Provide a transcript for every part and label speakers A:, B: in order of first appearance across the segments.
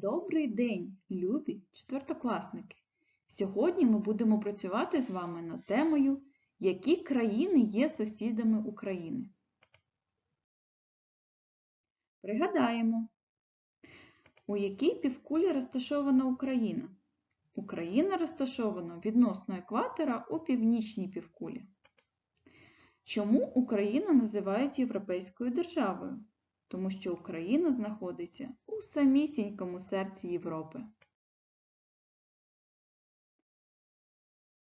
A: Добрий день, любі четвертокласники! Сьогодні ми будемо працювати з вами над темою, які країни є сусідами України. Пригадаємо, у якій півкулі розташована Україна? Україна розташована відносно екватора у північній півкулі. Чому Україну називають європейською державою? Тому що Україна знаходиться у самісінькому серці Європи.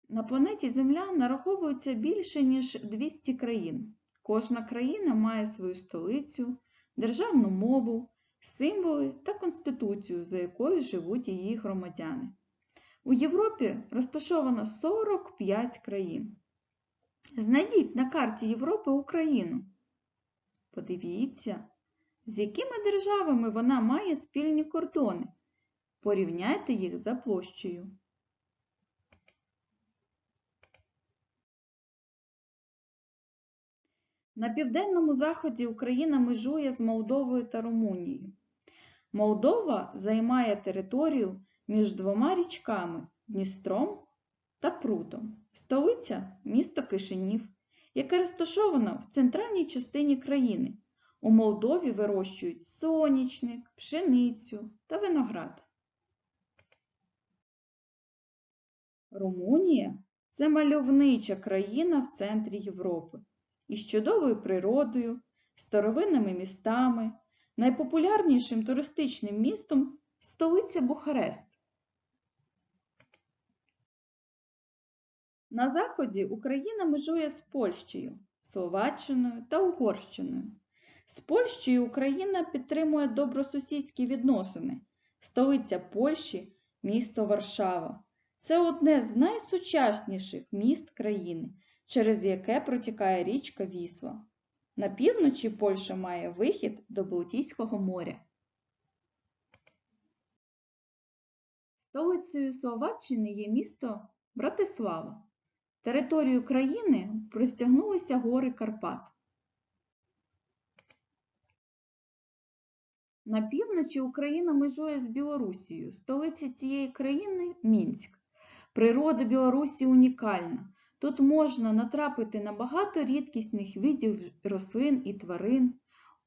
A: На планеті Земля нараховується більше, ніж 200 країн. Кожна країна має свою столицю, державну мову, символи та конституцію, за якою живуть її громадяни. У Європі розташовано 45 країн. Знайдіть на карті Європи Україну. Подивіться, з якими державами вона має спільні кордони. Порівняйте їх за площею. На південному заході Україна межує з Молдовою та Румунією. Молдова займає територію між двома річками Дністром та Прутом. Столиця місто Кишинів, яке розташовано в центральній частині країни. У Молдові вирощують сонячник, пшеницю та виноград. Румунія це мальовнича країна в центрі Європи із чудовою природою, старовинними містами, найпопулярнішим туристичним містом столиця Бухарест. На заході Україна межує з Польщею, Словаччиною та Угорщиною. З Польщею Україна підтримує добросусідські відносини. Столиця Польщі місто Варшава. Це одне з найсучасніших міст країни, через яке протікає річка Вісла. На півночі Польща має вихід до Балтійського моря. Столицею Словаччини є місто Братислава. Територію країни простягнулися гори Карпат. На півночі Україна межує з Білорусією. Столиця цієї країни Мінськ. Природа Білорусі унікальна. Тут можна натрапити на багато рідкісних видів рослин і тварин.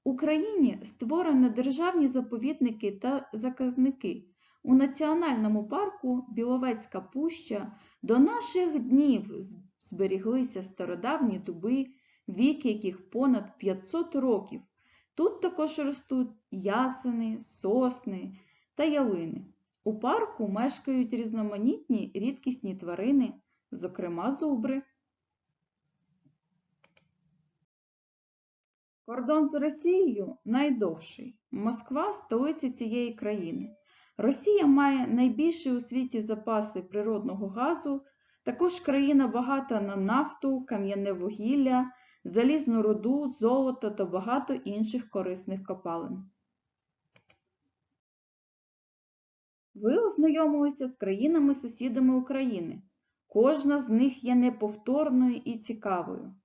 A: Україні створено державні заповідники та заказники. У Національному парку Біловецька Пуща до наших днів зберіглися стародавні дуби, вік яких понад 500 років. Тут також ростуть ясени, сосни та ялини. У парку мешкають різноманітні рідкісні тварини, зокрема зубри. Кордон з Росією найдовший. Москва столиця цієї країни. Росія має найбільші у світі запаси природного газу, також країна багата на нафту, кам'яне вугілля, залізну руду, золото та багато інших корисних копалин. Ви ознайомилися з країнами-сусідами України. Кожна з них є неповторною і цікавою.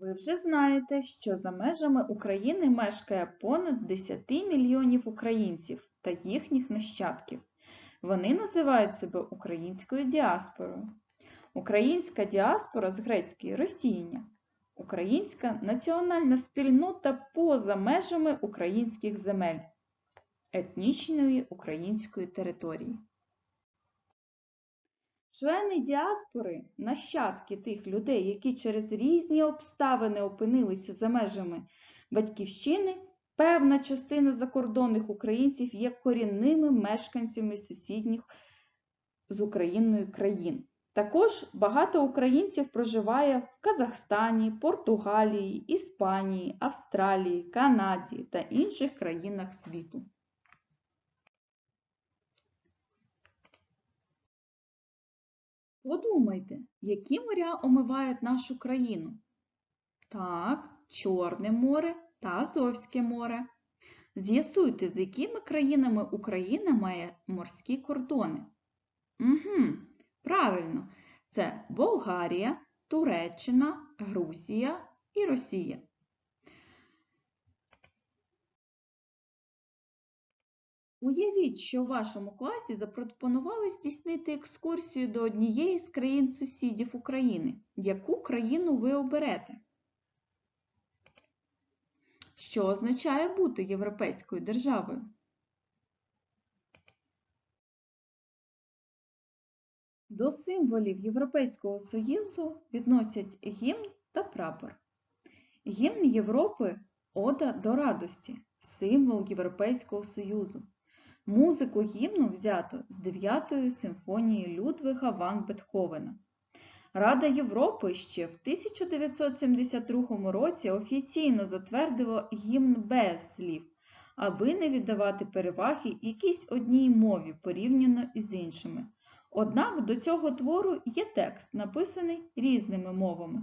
A: Ви вже знаєте, що за межами України мешкає понад 10 мільйонів українців та їхніх нащадків. Вони називають себе українською діаспорою. Українська діаспора з грецької російня. Українська національна спільнота поза межами українських земель, етнічної української території. Члени діаспори нащадки тих людей, які через різні обставини опинилися за межами батьківщини, певна частина закордонних українців є корінними мешканцями сусідніх з Україною країн. Також багато українців проживає в Казахстані, Португалії, Іспанії, Австралії, Канаді та інших країнах світу. Подумайте, які моря омивають нашу країну? Так, Чорне море та Азовське море. З'ясуйте, з якими країнами Україна має морські кордони. Угу, Правильно, це Болгарія, Туреччина, Грузія і Росія. Уявіть, що в вашому класі запропонували здійснити екскурсію до однієї з країн сусідів України. Яку країну ви оберете? Що означає бути європейською державою? До символів Європейського Союзу відносять гімн та прапор. Гімн Європи Ода до радості, символ Європейського Союзу. Музику гімну взято з 9-ї симфонії Людвига ван Бетховена. Рада Європи ще в 1972 році офіційно затвердила гімн без слів, аби не віддавати переваги якійсь одній мові порівняно із іншими. Однак до цього твору є текст, написаний різними мовами.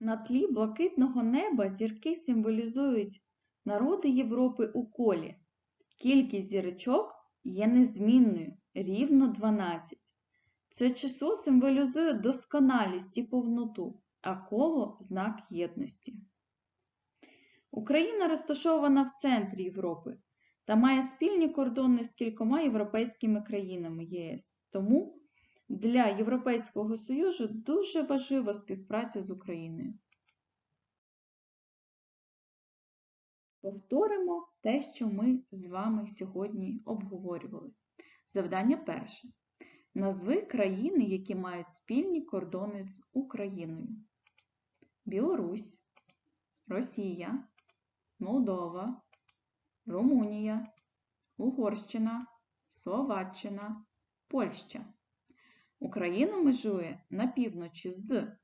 A: На тлі блакитного неба зірки символізують народи Європи у колі. Кількість зірочок є незмінною, рівно 12. Це число символізує досконалість і повноту, а коло знак єдності. Україна розташована в центрі Європи та має спільні кордони з кількома європейськими країнами ЄС. Тому для Європейського Союзу дуже важлива співпраця з Україною. Повторимо те, що ми з вами сьогодні обговорювали. Завдання перше. Назви країни, які мають спільні кордони з Україною. Білорусь, Росія, Молдова, Румунія, Угорщина, Словаччина, Польща. Україна межує на півночі з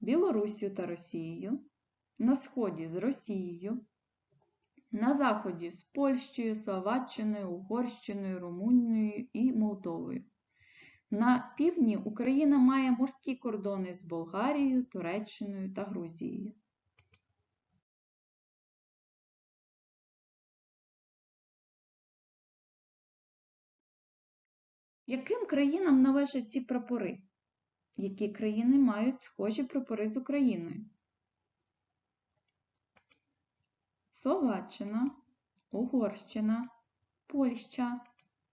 A: Білоруссю та Росією, на сході з Росією, на заході з Польщею, Словаччиною, Угорщиною, Румунією і Молдовою. На півдні Україна має морські кордони з Болгарією, Туреччиною та Грузією. Яким країнам належать ці прапори? Які країни мають схожі прапори з Україною? Словаччина, Угорщина, Польща,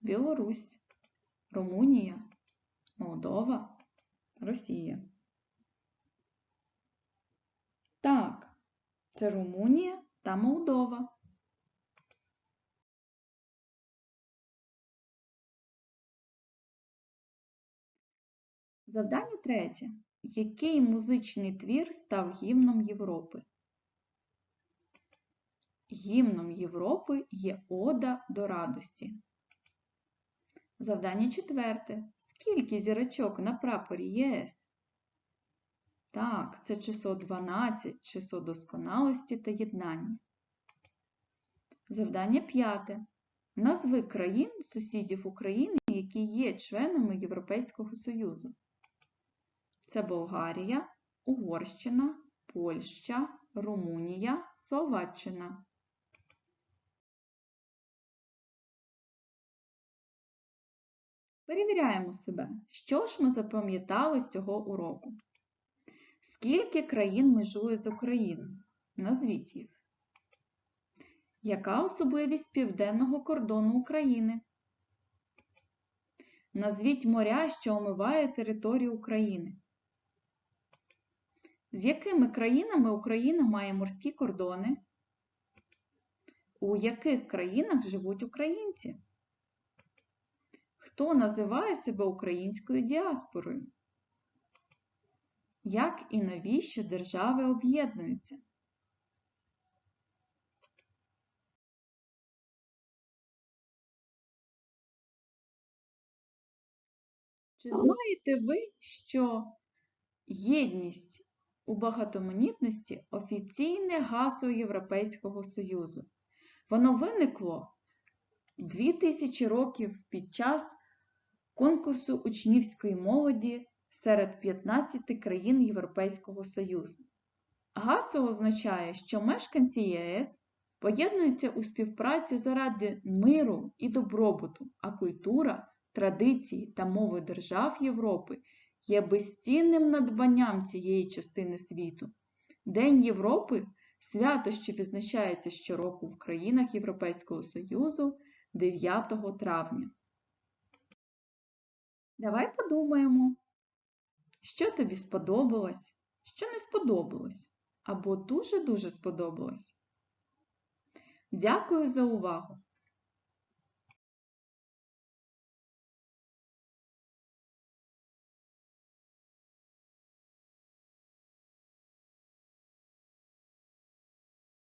A: Білорусь, Румунія, Молдова, Росія. Так, це Румунія та Молдова. Завдання третє. Який музичний твір став гімном Європи? Гімном Європи є Ода до радості. Завдання четверте. Скільки зірочок на прапорі ЄС? Так, це число 12, число досконалості та єднання. Завдання п'яте. Назви країн сусідів України, які є членами Європейського Союзу. Це Болгарія, Угорщина, Польща, Румунія, Словаччина. Перевіряємо себе, що ж ми запам'ятали з цього уроку. Скільки країн межує з Україною? Назвіть їх. Яка особливість південного кордону України? Назвіть моря, що омиває територію України. З якими країнами Україна має морські кордони? У яких країнах живуть українці? Хто називає себе українською діаспорою? Як і навіщо держави об'єднуються? Чи знаєте ви, що єдність у багатоманітності офіційне гасло Європейського Союзу? Воно виникло 2000 років під час конкурсу учнівської молоді серед 15 країн Європейського Союзу. Гасло означає, що мешканці ЄС поєднуються у співпраці заради миру і добробуту, а культура, традиції та мови держав Європи є безцінним надбанням цієї частини світу. День Європи свято, що відзначається щороку в країнах Європейського Союзу 9 травня. Давай подумаємо, що тобі сподобалось, що не сподобалось, або дуже-дуже сподобалось. Дякую за увагу!